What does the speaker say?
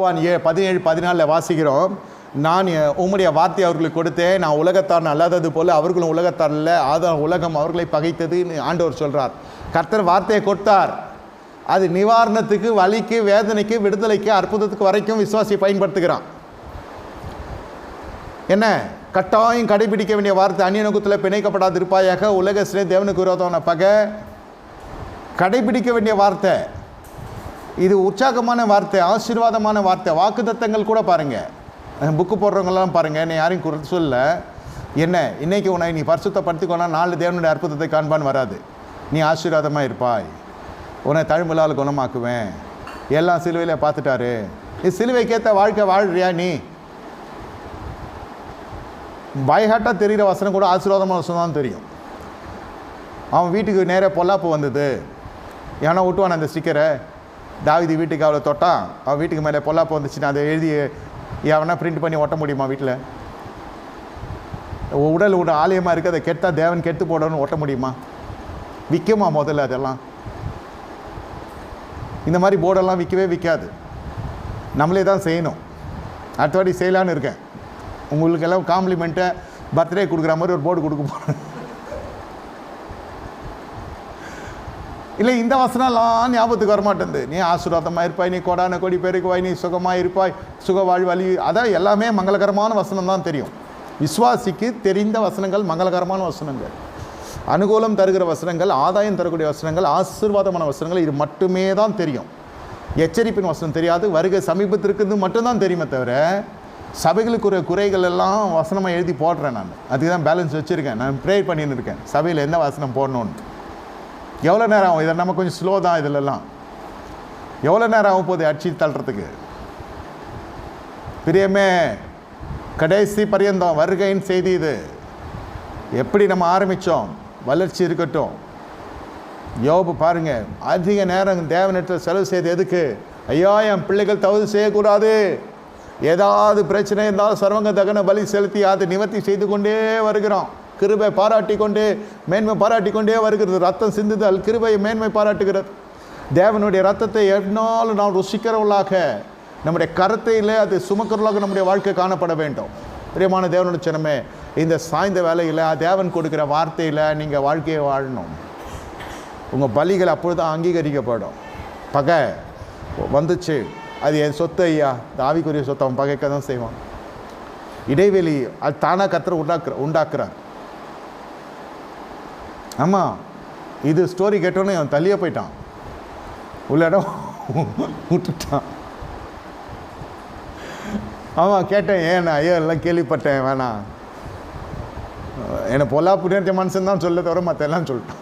யோவான் ஏ பதினேழு பதினாலில் வாசிக்கிறோம். நான் உம்முடைய வார்த்தை அவர்களுக்கு கொடுத்தேன். நான் உலகத்தார் அல்லாதது போல அவர்களும் உலகத்தார் இல்லை ஆதாரம் உலகம் அவர்களை பகைத்ததுன்னு ஆண்டவர் சொல்கிறார் கர்த்தர் வார்த்தையை கொடுத்தார். அது நிவாரணத்துக்கு வலிக்கு வேதனைக்கு விடுதலைக்கு அற்புதத்துக்கு வரைக்கும் விசுவாசி பயன்படுத்துகிறான். என்ன? கட்டாயம் கடைபிடிக்க வேண்டிய வார்த்தை அந்நியனுக்குத்தில் பிணைக்கப்படாதிருப்பாயாக. உலக சிலை தேவனுக்கு விரோதமான பகை. கடைபிடிக்க வேண்டிய வார்த்தை. இது உற்சாகமான வார்த்தை ஆசீர்வாதமான வார்த்தை. வாக்குத்தத்தங்கள் கூட பாருங்கள் புக்கு போடுறவங்களாம் பாருங்கள் என்னை யாரையும் குறை சொல்ல. என்ன இன்னைக்கு உன்னை நீ பரிசுத்தப்படுத்திக்கோனா நாலு தேவனுடைய அற்புதத்தை காண்பான்னு வராது. நீ ஆசீர்வாதமாக இருப்பாய். உன்னை தழும்புலால் குணமாக்குவேன். எல்லாம் சிலுவையில் பார்த்துட்டாரு. நீ சிலுவைக்கேற்ற வாழ்க்கை வாழ்றியா நீ? பயஹாட்டாக தெரிகிற வசனம் கூட ஆசீர்வாதமான வசனம் தான் தெரியும். அவன் வீட்டுக்கு நேராக பொல்லாப்பு வந்தது. ஏன்னா விட்டுவான் அந்த ஸ்டிக்கரை தாவிதி வீட்டுக்கு அவளை தொட்டான். அவள் வீட்டுக்கு மேலே பொல்லாப்பு வந்துச்சுன்னா அதை எழுதி எவனா பிரிண்ட் பண்ணி ஒட்ட முடியுமா வீட்டில்? உடல் உட ஆலயமாக இருக்குது அதை கெட்டால் தேவன் கெட்டு போடணும்னு ஒட்ட முடியுமா? விற்குமா முதல்ல அதெல்லாம்? இந்த மாதிரி போர்டெல்லாம் விற்கவே விற்காது. நம்மளே தான் செய்யணும். அடுத்த வாட்டி செய்யலான்னு இருக்கேன். உங்களுக்கு எல்லாம் காம்ப்ளிமெண்ட்டை பர்த்டே கொடுக்குற மாதிரி ஒரு போர்டு கொடுக்க போகிறேன் இல்லை இந்த வசனம்லாம் ஞாபகத்துக்கு வரமாட்டேங்குது. நீ ஆசீர்வாதமாக இருப்பாய் நீ கொடான கொடி பெருக்குவாய் நீ சுகமாக இருப்பாய் சுக வாழ்வழி அதான் எல்லாமே மங்களகரமான வசனம் தான் தெரியும். விஸ்வாசிக்கு தெரிந்த வசனங்கள் மங்களகரமான வசனங்கள். அனுகூலம் தருகிற வசனங்கள் ஆதாயம் தரக்கூடிய வசனங்கள் ஆசீர்வாதமான வசனங்கள் இது மட்டுமே தான் தெரியும். எச்சரிப்பின் வசனம் தெரியாது வருகை சமீபத்திற்கு மட்டும்தான் தெரியுமே தவிர சபைகளுக்குரிய குறைகள் எல்லாம் வசனமாக எழுதி போடுறேன் நான். அதுக்கு தான் பேலன்ஸ் வச்சுருக்கேன். நான் ப்ரே பண்ணின்னு இருக்கேன். சபையில் எந்த வசனம் போடணும்னு? எவ்வளோ நேரம் ஆகும்? இதில் நம்ம கொஞ்சம் ஸ்லோ தான் இதிலெல்லாம் எவ்வளோ நேரம் ஆகும் போகுது அடிச்சு தள்ளுறதுக்கு? பிரியமே கடைசி பரியந்தம் வருகையின் செய்தி இது. எப்படி நம்ம ஆரம்பித்தோம் வளர்ச்சி இருக்கட்டும். யோபு பாருங்க அதிக நேரம் தேவனிடத்தில் செலவு செய்து எதுக்கு? ஐயா என் பிள்ளைகள் தவறு செய்யக்கூடாது. ஏதாவது பிரச்சனை இருந்தாலும் சர்வங்க தகன பலி செலுத்தி அதை நிவர்த்தி செய்து கொண்டே வருகிறோம். கிருபை பாராட்டி கொண்டே மேன்மை பாராட்டி கொண்டே வருகிறது. ரத்தம் சிந்துதல் கிருபையை மேன்மை பாராட்டுகிறது. தேவனுடைய ரத்தத்தை எண்ணாலும் நாம் ருசிக்கிறவர்களாக நம்முடைய கரத்தையிலே அது சுமக்கிறவர்களாக நம்முடைய வாழ்க்கை காணப்பட வேண்டும். பிரியமான தேவனுடைய சின்னமே இந்த சாய்ந்த வேலையில் தேவன் கொடுக்குற வார்த்தையில் நீங்கள் வாழ்க்கையை வாழணும். உங்கள் பலிகள் அப்பொழுது அங்கீகரிக்கப்படும். பகை வந்துச்சு. அது என் சொத்து ஐயா. இந்த ஆவிக்குரிய சொத்தை அவன் பகைக்க தான் செய்வான். இடைவெளி அது தானாக கத்துற உண்டாக்குற உண்டாக்குறான் ஆமாம் இது ஸ்டோரி கேட்டோன்னே அவன் தள்ளியே போயிட்டான். உள்ள இடம் விட்டுட்டான். ஆமாம் கேட்டேன் ஏன் ஐயோ எல்லாம் கேள்விப்பட்டேன் வேணாம். என்னை பொல்லா புண்ணியத்த மனுஷன் தான் சொல்ல தவிர மற்ற எல்லாம் சொல்லிட்டான்.